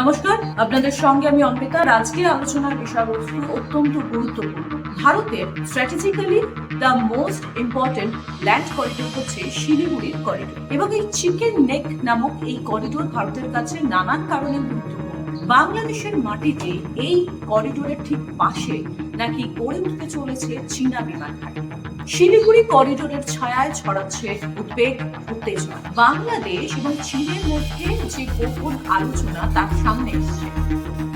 নমস্কার, আপনাদের সঙ্গে আমি অম্বিতা আর আজকের আলোচনার বিষয়বস্তু অত্যন্ত গুরুত্বপূর্ণ। ভারতের strategically the most important land corridor হচ্ছে শিলিগুড়ির করিডোর এবং এই চিকেন নেক নামক এই করিডোর ভারতের কাছে নানান কারণে গুরুত্বপূর্ণ। বাংলাদেশের মাটিতে এই করিডোরের ঠিক পাশে নাকি গড়ে উঠতে চলেছে চীনা বিমান ঘাঁটি শিলিগুড়ি করিডোরের ছায়ায় ছড়াচ্ছে উদ্বেগ, উত্তেজনা। বাংলাদেশ এবং চীনের মধ্যে যে গোপন আলোচনা তার সামনে এসেছে।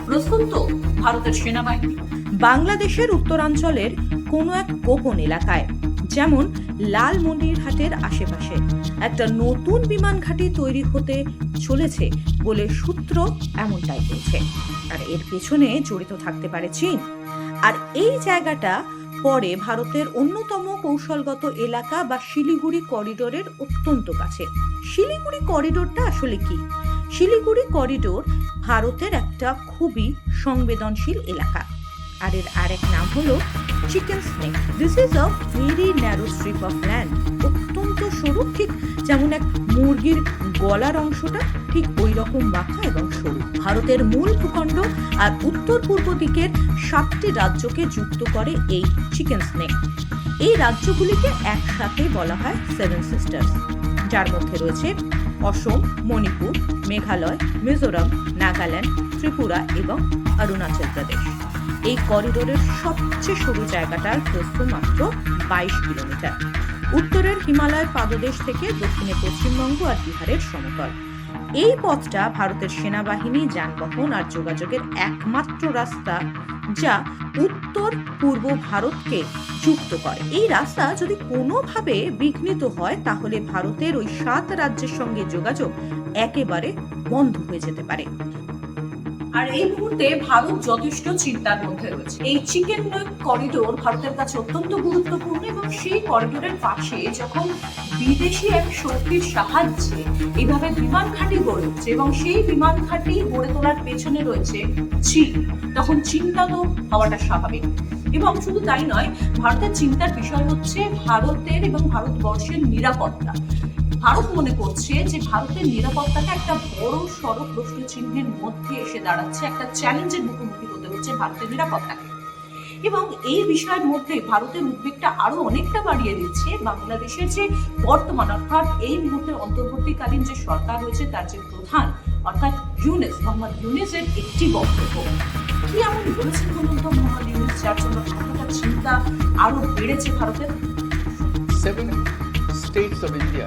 প্রস্তুত ভারতের সেনাবাহিনী? বাংলাদেশের উত্তরাঞ্চলের কোনো এক গোপন এলাকায়, যেমন লালমনিরহাটের আশেপাশে, একটা নতুন বিমান ঘাঁটি তৈরি হতে চলেছে বলে সূত্র এমনটাই বলছে। আর এর পেছনে জড়িত থাকতে পারে চীন। আর এই জায়গাটা পরে ভারতের অন্যতম কৌশলগত এলাকা বা শিলিগুড়ি করিডোরের অত্যন্ত কাছে। শিলিগুড়ি করিডোরটা আসলে কি? শিলিগুড়ি করিডোর ভারতের একটা খুবই সংবেদনশীল এলাকা। আর এর আরেক নাম হলো chicken snake. This is a very narrow strip of land অত্যন্ত সরু ঠিক যেমন এক মুরগির গলার অংশটা ঠিক ওই রকম বাঁকা এবং ভারতের মূল ভূখণ্ড আর উত্তর পূর্ব দিকের সাতটি রাজ্যকে যুক্ত করে এই চিকেন স্নেক। এই রাজ্যগুলিকে একসাথে বলা হয় সেভেন সিস্টার্স যার মধ্যে রয়েছে অসম, মণিপুর, মেঘালয়, মিজোরাম, নাগাল্যান্ড, ত্রিপুরা এবং অরুণাচল প্রদেশ। এই করিডোরের সবচেয়ে সরু জায়গাটার প্রস্থ মাত্র বাইশ কিলোমিটার। উত্তরের হিমালয় পাদদেশ থেকে দক্ষিণে পশ্চিমবঙ্গ আর বিহারের সমতল। এই পথটা ভারতের সেনাবাহিনী, যানবাহন আর যোগাযোগের একমাত্র রাস্তা যা উত্তর পূর্ব ভারতকে যুক্ত করে। এই রাস্তা যদি কোনোভাবে বিঘ্নিত হয়, তাহলে ভারতের ওই সাত রাজ্যের সঙ্গে যোগাযোগ একেবারে বন্ধ হয়ে যেতে পারে। আর এই মুহূর্তে ভারত যথেষ্ট চিন্তার মধ্যে রয়েছে। এই চিকেন করিডোর ভারতের কাছে অত্যন্ত গুরুত্বপূর্ণ এবং সেই করিডোরের পাশে যখন বিদেশি এক শক্তির সাহায্যে এইভাবে বিমান ঘাঁটি গড়ে উঠছে এবং সেই বিমান ঘাঁটি গড়ে তোলার পেছনে রয়েছে চীন, তখন চিন্তা তো হওয়াটা স্বাভাবিক। এবং শুধু তাই নয়, ভারতের চিন্তার বিষয় হচ্ছে ভারতের এবং ভারতবর্ষের নিরাপত্তা। ভারত মনে করছে যে ভারতের নিরাপত্তাটা একটা বড় সড় প্রশ্ন চিহ্নের মধ্যে এসে দাঁড়াচ্ছে একটা চ্যালেঞ্জের মুখোমুখি হতে হচ্ছে ভারতের নিরাপত্তাকে। এবং এই বিষয়ের মধ্যে ভারতের উদ্বেগটা আরও অনেকটা বাড়িয়ে দিচ্ছে। বাংলাদেশের যে বর্তমান অর্থাৎ এই মুহূর্তে অন্তর্বর্তীকালীন যে সরকার রয়েছে তার যে প্রধান অর্থাৎ ইউনেস মোহাম্মদ ইউনেসের একটি বক্তব্য। কি এমন বলেছেন বলুন তো মোহাম্মদ ইউনেস যার জন্য এতটা চিন্তা আরও বেড়েছে ভারতের? Seven states of India,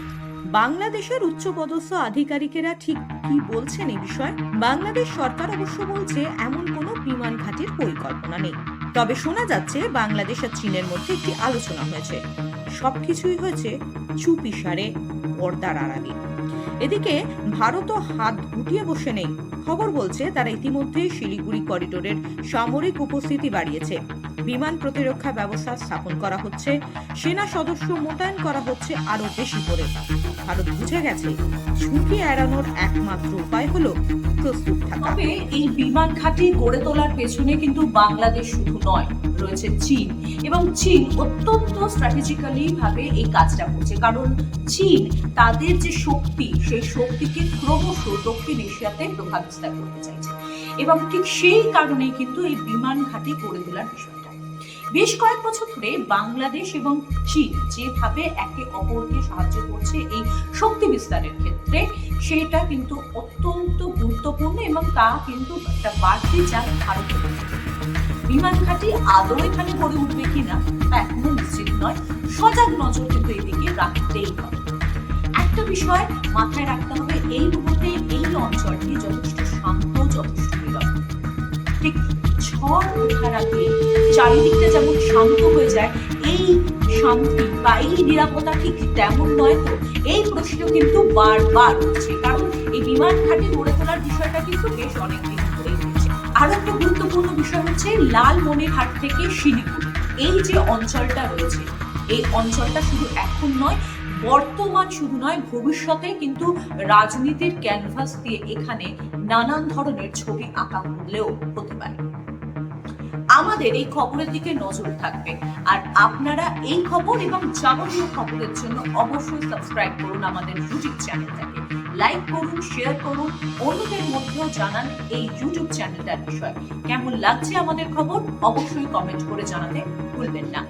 বাংলাদেশের উচ্চপদস্থ আধিকারিকেরা ঠিক কি বলছেন এই বিষয়ে? বাংলাদেশ সরকার অবশ্য বলছে এমন কোনো বিমান ঘাটির পরিকল্পনা নেই। তবে শোনা যাচ্ছে বাংলাদেশ আর চীনের মধ্যে একটি আলোচনা হয়েছে। সবকিছুই হয়েছে চুপি সারে পর্দার আড়ালে। এদিকে ভারতও হাত গুটিয়ে বসে নেই। খবর বলছে, তারা ইতিমধ্যেই শিলিগুড়ি করিডোরের সামরিক উপস্থিতি বাড়িয়েছে। বিমান প্রতিরক্ষা ব্যবস্থা স্থাপন করা হচ্ছে, সেনা সদস্য মোতায়েন করা হচ্ছে আরও বেশি করে। ভারত বুঝে গেছে, ঝুঁকি এড়ানোর একমাত্র উপায় হলো প্রস্তুত থাকা। তবে এই বিমান ঘাঁটি গড়ে তোলার পেছনে কিন্তু বাংলাদেশ শুধু নয়, রয়েছে চীন। এবং চীন অত্যন্ত স্ট্র্যাটেজিক্যালি ভাবে এই কাজটা করছে। কারণ চীন তাদের যে শক্তি, সেই শক্তিকে ক্রমশ দক্ষিণ এশিয়াতে প্রভাব বিস্তার করতে চাইছে। এবং ঠিক সেই কারণেই কিন্তু এই বিমান ঘাঁটি গড়ে তোলার বিষয়টা। বেশ কয়েক বছর ধরে বাংলাদেশ এবং চীন যেভাবে একে অপরকে সাহায্য করছে এই শক্তি বিস্তারের ক্ষেত্রে, সেটা কিন্তু অত্যন্ত গুরুত্বপূর্ণ এবং তা কিন্তু একটা বাড়তি চাপ ভারতের বিমান ঘাঁটি আদৌ এখানে গড়ে উঠবে কিনা, তা এখনও নিশ্চিত নয়। সজাগ নজর কিন্তু এদিকে রাখতেই হবে। একটা বিষয় মাথায় রাখতে হবে, এই মুহূর্তে এই অঞ্চলটি যথেষ্ট শান্ত, যথেষ্ট ঠিক ঝড় ওঠার আগে চারিদিকটা যেমন শান্ত হয়ে যায়, এই শান্তি বা এই নিরাপত্তা ঠিক তেমন নয় তো। এই প্রশ্ন কিন্তু বারবার কারণ এই বিমান গড়ে তোলার বিষয়টা কিন্তু বেশ অনেকদিন ধরেই আরও একটা গুরুত্বপূর্ণ বিষয় হচ্ছে থেকে শিলিগুড়ি, এই যে অঞ্চলটা রয়েছে, এই অঞ্চলটা শুধু এখন নয়, বর্তমান শুধু নয়, ভবিষ্যতে কিন্তু রাজনীতির ক্যানভাস দিয়ে এখানে নানান ধরনের ছবি আঁকা হলেও হতে পারে। আমাদের এই খবরের দিকে নজর থাকবে। আর আপনারা এই খবর এবং যাবতীয় খবরের জন্য অবশ্যই সাবস্ক্রাইব করুন আমাদের ইউটিউব চ্যানেলটাকে লাইক করুন শেয়ার করুন, অন্যদের মধ্যেও জানান এই ইউটিউব চ্যানেলটার বিষয়। কেমন লাগছে আমাদের খবর? অবশ্যই কমেন্ট করে জানাতে ভুলবেন না।